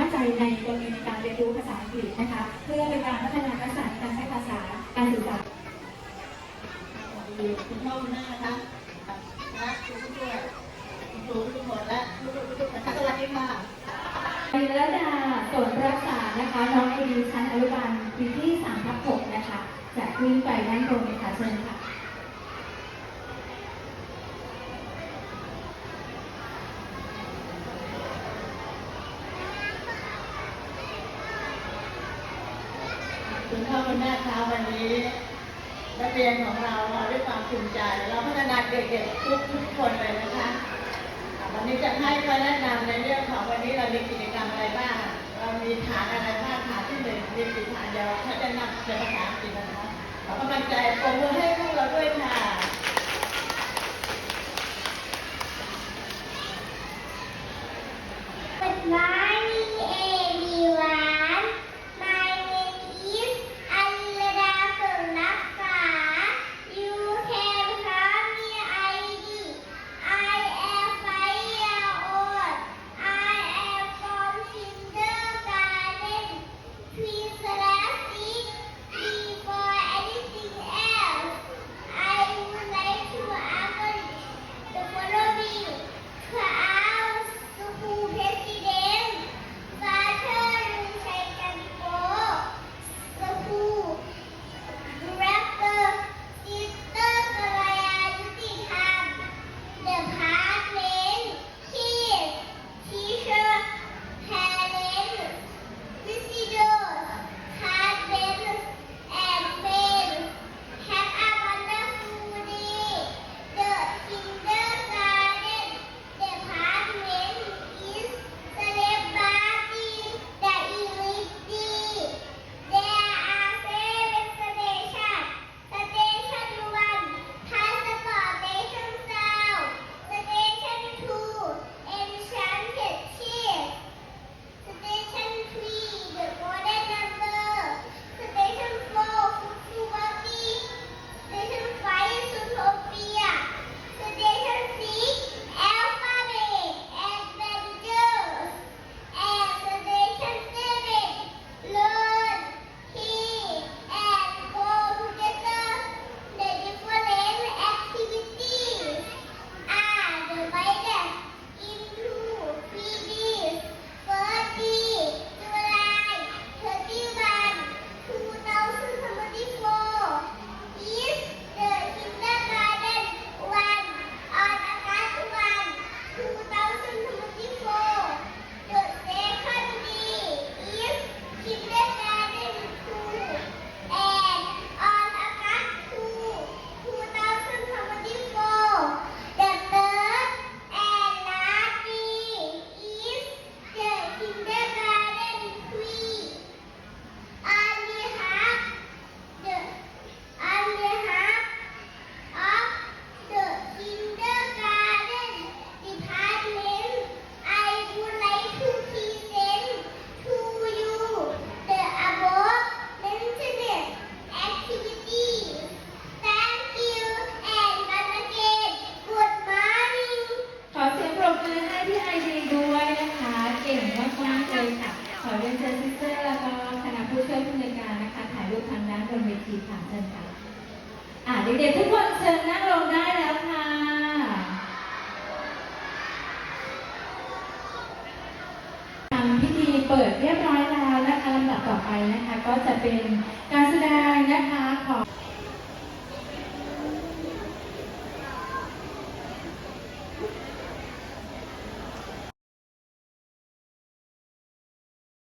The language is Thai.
มั่นใจในตัวเองในการเรียนรู้ภาษาอังกฤษนะคะ เพื่อเป็นการพัฒนาทักษะในการใช้ภาษาการสื่อสารคุณพ่อคุณแม่นะคะคณะครูผู้ช่วยคุณครูทุกคนและลูกๆทุกๆนะคะสวัสดีค่ะไปแล้วดาสนรักษานะคะน้องไอดีชั้นอนุบาลปีที่3ทับ6นะคะจะวิ่งไปด้านบนเลยค่ะเชิญค่ะ คุณพ่อคุณแม่คะวันนี้นักเรียนของเราเราด้วยความภูมิใจ เราพัฒนาเด็กๆทุกทุกคนเลยนะคะวันนี้จะให้คำแนะนำในเรื่องของวันนี้เรามีกิจกรรมอะไรบ้าง เรามีฐานอะไรบ้างฐานที่หนึ่งมีกี่ฐานเดียวเขาจะนำเป็นภาษาอังกฤษนะคะขอกำลังใจปรบมือให้พวกเราด้วยค่ะ เด็กๆทุกคนเชิญนั่งลงได้แล้วค่ะ ทำพิธีเปิดเรียบร้อยแล้วนะคะลำดับต่อไปนะคะ ก็จะเป็นการแสดงนะคะของ